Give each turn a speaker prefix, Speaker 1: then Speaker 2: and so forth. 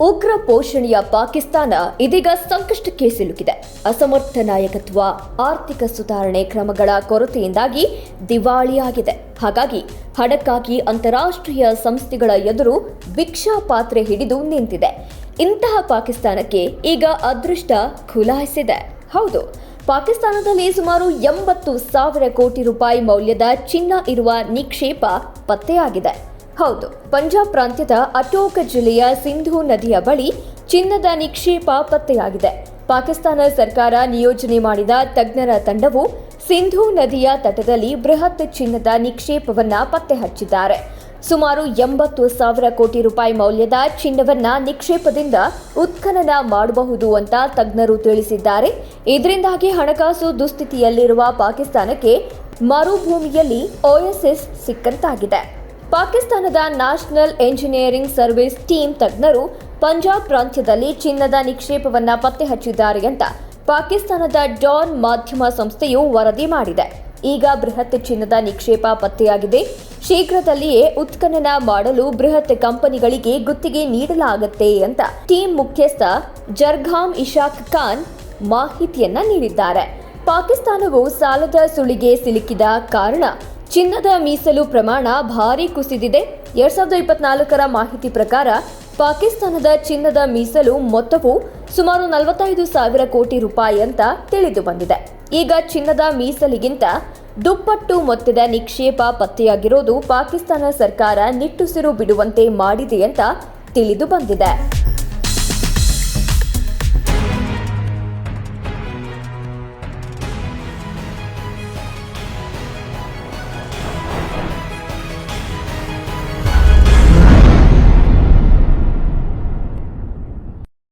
Speaker 1: ಉಗ್ರ ಪೋಷಣೆಯ ಪಾಕಿಸ್ತಾನ ಇದೀಗ ಸಂಕಷ್ಟಕ್ಕೆ ಸಿಲುಕಿದೆ ಅಸಮರ್ಥ ನಾಯಕತ್ವ, ಆರ್ಥಿಕ ಸುಧಾರಣೆ ಕ್ರಮಗಳ ಕೊರತೆಯಿಂದಾಗಿ ದಿವಾಳಿಯಾಗಿದೆ. ಹಾಗಾಗಿ ಹಣಕ್ಕಾಗಿ ಅಂತಾರಾಷ್ಟ್ರೀಯ ಸಂಸ್ಥೆಗಳ ಎದುರು ಭಿಕ್ಷಾ ಪಾತ್ರೆ ಹಿಡಿದು ನಿಂತಿದೆ. ಇಂತಹ ಪಾಕಿಸ್ತಾನಕ್ಕೆ ಈಗ ಅದೃಷ್ಟ ಖುಲಾಯಿಸಿದೆ. ಹೌದು, ಪಾಕಿಸ್ತಾನದಲ್ಲಿ ಸುಮಾರು ಎಂಬತ್ತು ಸಾವಿರ ಕೋಟಿ ರೂಪಾಯಿ ಮೌಲ್ಯದ ಚಿನ್ನ ಇರುವ ನಿಕ್ಷೇಪ ಪತ್ತೆಯಾಗಿದೆ. ಹೌದು, ಪಂಜಾಬ್ ಪ್ರಾಂತ್ಯದ ಅಟೋಕ್ ಜಿಲ್ಲೆಯ ಸಿಂಧೂ ನದಿಯ ಬಳಿ ಚಿನ್ನದ ನಿಕ್ಷೇಪ ಪತ್ತೆಯಾಗಿದೆ. ಪಾಕಿಸ್ತಾನ ಸರ್ಕಾರ ನಿಯೋಜನೆ ಮಾಡಿದ ತಜ್ಞರ ತಂಡವು ಸಿಂಧೂ ನದಿಯ ತಟದಲ್ಲಿ ಬೃಹತ್ ಚಿನ್ನದ ನಿಕ್ಷೇಪವನ್ನ ಪತ್ತೆ ಹಚ್ಚಿದ್ದಾರೆ. ಸುಮಾರು ಎಂಬತ್ತು ಸಾವಿರ ಕೋಟಿ ರೂಪಾಯಿ ಮೌಲ್ಯದ ಚಿನ್ನವನ್ನ ನಿಕ್ಷೇಪದಿಂದ ಉತ್ಖನನ ಮಾಡಬಹುದು ಅಂತ ತಜ್ಞರು ತಿಳಿಸಿದ್ದಾರೆ. ಇದರಿಂದಾಗಿ ಹಣಕಾಸು ದುಸ್ಥಿತಿಯಲ್ಲಿರುವ ಪಾಕಿಸ್ತಾನಕ್ಕೆ ಮರುಭೂಮಿಯಲ್ಲಿ ಓಎಸ್ಎಸ್ ಸಿಕ್ಕಂತಾಗಿದೆ. ಪಾಕಿಸ್ತಾನದ ನ್ಯಾಷನಲ್ ಎಂಜಿನಿಯರಿಂಗ್ ಸರ್ವಿಸ್ ಟೀಮ್ ತಜ್ಞರು ಪಂಜಾಬ್ ಪ್ರಾಂತ್ಯದಲ್ಲಿ ಚಿನ್ನದ ನಿಕ್ಷೇಪವನ್ನು ಪತ್ತೆ ಹಚ್ಚಿದ್ದಾರೆ ಅಂತ ಪಾಕಿಸ್ತಾನದ ಡಾನ್ ಮಾಧ್ಯಮ ಸಂಸ್ಥೆಯು ವರದಿ ಮಾಡಿದೆ. ಈಗ ಬೃಹತ್ ಚಿನ್ನದ ನಿಕ್ಷೇಪ ಪತ್ತೆಯಾಗಿದೆ. ಶೀಘ್ರದಲ್ಲಿಯೇ ಉತ್ಖನನ ಮಾಡಲು ಬೃಹತ್ ಕಂಪನಿಗಳಿಗೆ ಗುತ್ತಿಗೆ ನೀಡಲಾಗುತ್ತೆ ಅಂತ ಟೀಮ್ ಮುಖ್ಯಸ್ಥ ಜರ್ಘಾಮ್ ಇಶಾಕ್ ಖಾನ್ ಮಾಹಿತಿಯನ್ನ ನೀಡಿದ್ದಾರೆ. ಪಾಕಿಸ್ತಾನವು ಸಾಲದ ಸುಳಿಗೆ ಸಿಲುಕಿದ ಕಾರಣ ಚಿನ್ನದ ಮೀಸಲು ಪ್ರಮಾಣ ಭಾರಿ ಕುಸಿದಿದೆ. ಎರಡ್ ಸಾವಿರದ ಇಪ್ಪತ್ನಾಲ್ಕರ ಮಾಹಿತಿ ಪ್ರಕಾರ, ಪಾಕಿಸ್ತಾನದ ಚಿನ್ನದ ಮೀಸಲು ಮೊತ್ತವು ಸುಮಾರು ನಲವತ್ತೈದು ಸಾವಿರ ಕೋಟಿ ರೂಪಾಯಿ ಅಂತ ತಿಳಿದು ಬಂದಿದೆ. ಈಗ ಚಿನ್ನದ ಮೀಸಲಿಗಿಂತ ದುಪ್ಪಟ್ಟು ಮೊತ್ತದ ನಿಕ್ಷೇಪ ಪತ್ತೆಯಾಗಿರೋದು ಪಾಕಿಸ್ತಾನ ಸರ್ಕಾರ ನಿಟ್ಟುಸಿರು ಬಿಡುವಂತೆ ಮಾಡಿದೆ ಅಂತ ತಿಳಿದು ಬಂದಿದೆ.